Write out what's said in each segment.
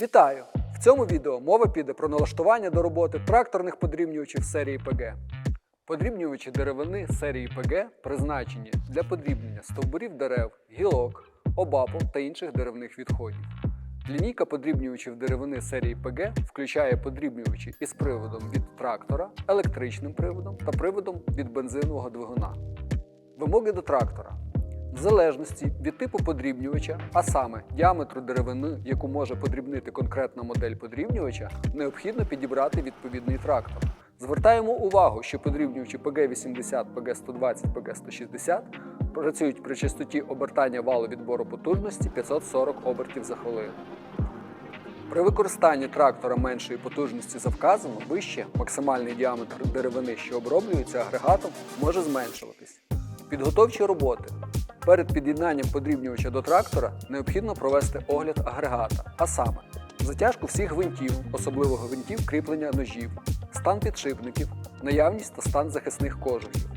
Вітаю! В цьому відео мова піде про налаштування до роботи тракторних подрібнювачів серії ПГ. Подрібнювачі деревини серії ПГ призначені для подрібнення стовбурів дерев, гілок, обапу та інших деревних відходів. Лінійка подрібнювачів деревини серії ПГ включає подрібнювачі із приводом від трактора, електричним приводом та приводом від бензинового двигуна. Вимоги до трактора. В залежності від типу подрібнювача, а саме діаметру деревини, яку може подрібнити конкретна модель подрібнювача, необхідно підібрати відповідний трактор. Звертаємо увагу, що подрібнювачі PG80, PG120, PG160 працюють при частоті обертання валу відбору потужності 540 обертів за хвилину. При використанні трактора меншої потужності за вказано вище максимальний діаметр деревини, що оброблюється агрегатом, може зменшуватись. Підготовчі роботи. Перед під'єднанням подрібнювача до трактора необхідно провести огляд агрегата, а саме затяжку всіх гвинтів, особливо гвинтів кріплення ножів, стан підшипників, наявність та стан захисних кожухів.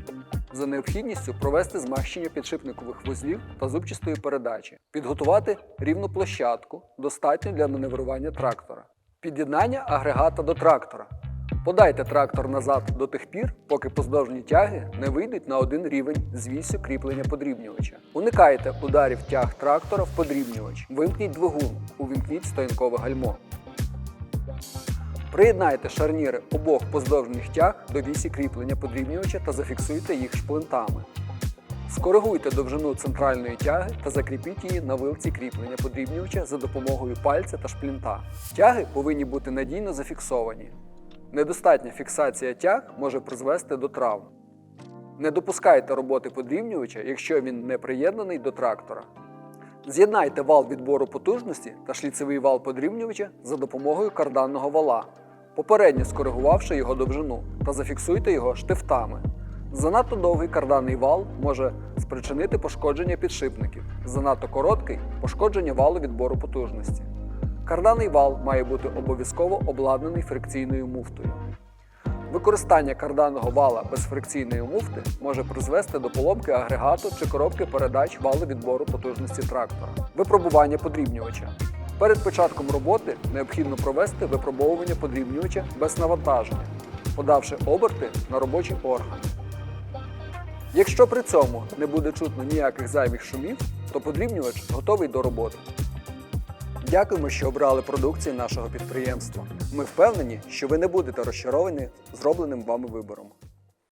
За необхідністю провести змащення підшипникових вузлів та зубчастої передачі, підготувати рівну площадку, достатньо для маневрування трактора. Під'єднання агрегата до трактора. Подайте трактор назад до тих пір, поки поздовжні тяги не вийдуть на один рівень з вісю кріплення подрібнювача. Уникайте ударів тяг трактора в подрібнювач. Вимкніть двигун, увімкніть стоянкове гальмо. Приєднайте шарніри обох поздовжніх тяг до вісі кріплення подрібнювача та зафіксуйте їх шплинтами. Скоригуйте довжину центральної тяги та закріпіть її на вилці кріплення подрібнювача за допомогою пальця та шплінта. Тяги повинні бути надійно зафіксовані. Недостатня фіксація тяг може призвести до травм. Не допускайте роботи подрібнювача, якщо він не приєднаний до трактора. З'єднайте вал відбору потужності та шліцевий вал подрібнювача за допомогою карданного вала, попередньо скоригувавши його довжину, та зафіксуйте його штифтами. Занадто довгий карданний вал може спричинити пошкодження підшипників, занадто короткий пошкодження валу відбору потужності. Карданний вал має бути обов'язково обладнаний фрикційною муфтою. Використання карданного вала без фрикційної муфти може призвести до поломки агрегату чи коробки передач валу відбору потужності трактора. Випробування подрібнювача. Перед початком роботи необхідно провести випробовування подрібнювача без навантаження, подавши оберти на робочі органи. Якщо при цьому не буде чутно ніяких зайвих шумів, то подрібнювач готовий до роботи. Дякуємо, що обрали продукцію нашого підприємства. Ми впевнені, що ви не будете розчаровані зробленим вами вибором.